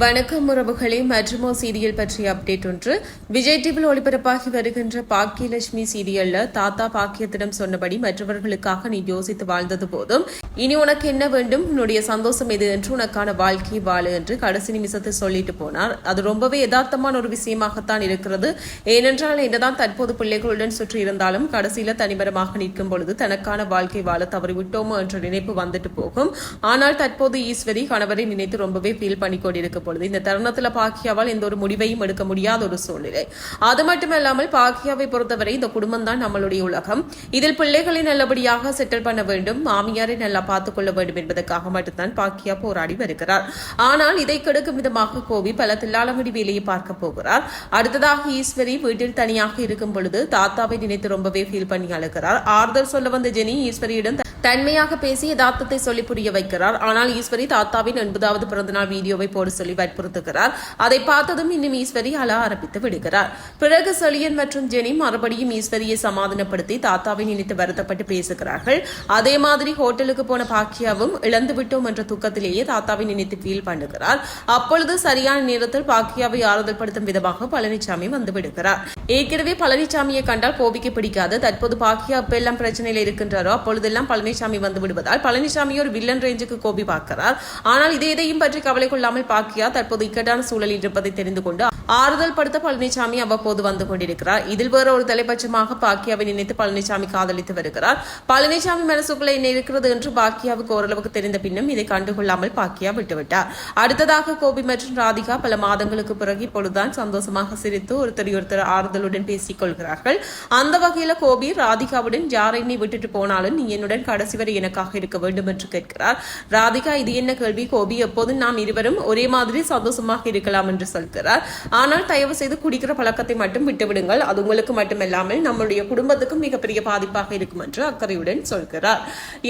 வணக்கம் உறவுகளே மற்றுமோ சீரியல் பற்றிய அப்டேட் ஒன்று. விஜய் டிவியில் ஒளிபரப்பாகி வருகின்ற பாக்கியலட்சுமி சீரியல்ல தாத்தா பாக்கியத்திடம் சொன்னபடி மற்றவர்களுக்காக நீ யோசித்து வாழ்ந்தது போதும். இனி உனக்கு என்ன வேண்டும்? உன்னுடைய சந்தோஷம் எது என்று உனக்கான வாழ்க்கை வாழு என்று கடைசி நிமிஷத்தை சொல்லிட்டு போனார். அது ரொம்பவே யதார்த்தமான ஒரு விஷயமாகத்தான் இருக்கிறது. ஏனென்றால் என்னதான் தற்போது பிள்ளைகளுடன் சுற்றி இருந்தாலும் கடைசியில தனிமரமாக நிற்கும் பொழுது தனக்கான வாழ்க்கை வாழ தவறிவிட்டோமோ என்ற நினைப்பு வந்துட்டு போகும். ஆனால் தற்போது ஈஸ்வரி கணவரை நினைத்து ரொம்பவே ஃபீல் பண்ணி பொழுது இந்த தருணத்துல பாக்கியாவால் எந்த ஒரு முடிவையும் எடுக்க முடியாத ஒரு சூழ்நிலை. அது மட்டுமல்லாமல் பாக்கியாவை பொறுத்தவரை இந்த குடும்பம் தான் நம்மளுடைய உலகம். இதில் பிள்ளைகளை நல்லபடியாக செட்டில் பண்ண வேண்டும். மாமியாரை நல்லா பார்த்துக் கொள்ள வேண்டும் என்பதற்காக மட்டும்தான் பாக்கியா போராடி வருகிறார். ஆனால் இதை கெடுக்கும் விதமாக கோவி பல தில்லாலங்கடி வேலையை பார்க்க போகிறார். அடுத்ததாக ஈஸ்வரி வீட்டில் தனியாக இருக்கும் பொழுது தாத்தாவை நினைத்து ரொம்பவே ஃபீல் பண்ணி அழுகிறார். ஆறுதல் சொல்ல வந்த ஜெனி ஈஸ்வரியிடம் தன்மையாக பேசி யதார்த்தத்தை சொல்லி புரிய வைக்கிறார். ஆனால் ஈஸ்வரி தாத்தாவின் எண்பதாவது பிறந்தநாள் வீடியோவை போட சொல்லி வற்புறுத்துகிறார். அதை பார்த்ததும் இன்னும் ஈஸ்வரி அழ ஆரம்பித்து விடுகிறார். பிறகு செலியன் மற்றும் ஜெனி மறுபடியும் ஈஸ்வரியை சமாதானப்படுத்தி தாத்தாவை நினைத்து வருத்தப்பட்டு பேசுகிறார்கள். அதே மாதிரி ஹோட்டலுக்கு போன பாக்கியாவும் இழந்து விட்டோம் என்ற துக்கத்திலேயே தாத்தாவை நினைத்து ஃபீல் பண்ணுகிறார். அப்பொழுது சரியான நேரத்தில் பாக்கியாவை ஆறுதல் படுத்தும் விதமாக பழனிசாமி வந்து விடுகிறார். ஏற்கனவே பழனிசாமியை கண்டால் கோபிக்கு பிடிக்காது. தற்போது பாக்கியா அப்பெல்லாம் பிரச்சனையில் இருக்கின்றாரோ அப்பொழுதெல்லாம் பழனி பழனிசாமி வந்து விடுவதால் பழனிசாமி ஒரு வில்லன் ரேஞ்சுக்கு கோபி பார்க்கிறார். ஆனால் இதை எதையும் பற்றி கவலை கொள்ளாமல் பாக்கியா தற்போது இக்கட்டான சூழலில் இருப்பதை தெரிந்து கொண்டு ஆறுதல் படுத்த பழனிசாமி அவ்வப்போது வந்து கொண்டிருக்கிறார். இதில் வேற ஒரு தலைபட்சமாக பாக்கியாவை நினைத்து பழனிசாமி காதலித்து வருகிறார். பழனிசாமி மனசுக்குள்ள என்ன இருக்கிறது என்று பாக்கியாவுக்கு ஓரளவுக்கு தெரிந்த பின்னும் இதை கண்டுகொள்ளாமல் பாக்கியா விட்டுவிட்டார். அடுத்ததாக கோபி மற்றும் ராதிகா பல மாதங்களுக்கு பிறகு இப்பொழுதுதான் சந்தோஷமாக சிரித்து ஒருத்தர் ஒருத்தர் ஆறுதலுடன் பேசிக் கொள்கிறார்கள். அந்த வகையில கோபி ராதிகாவுடன் யாரை நீ விட்டுட்டு போனாலும் நீ என்னுடன் கடைசி வரை எனக்காக இருக்க வேண்டும் என்று கேட்கிறார். ராதிகா இது என்ன கேள்வி? கோபி எப்போதும் நாம் இருவரும் ஒரே மாதிரி சந்தோஷமாக இருக்கலாம் என்று சொல்கிறார். ஆனால் தயவு செய்து குடிக்கிற பழக்கத்தை மட்டும் விட்டுவிடுங்கள். அது உங்களுக்கு மட்டுமல்லாமல் நம்முடைய குடும்பத்துக்கும் மிகப்பெரிய பாதிப்பாக இருக்கும் என்று அக்கறையுடன் சொல்கிறார்.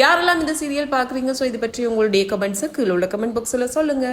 யாரெல்லாம் இந்த சீரியல் பாக்குறீங்க சோ இது பற்றி உங்களுடைய கமெண்ட்ஸை கீழே உள்ள கமெண்ட் பாக்ஸில் சொல்லுங்க.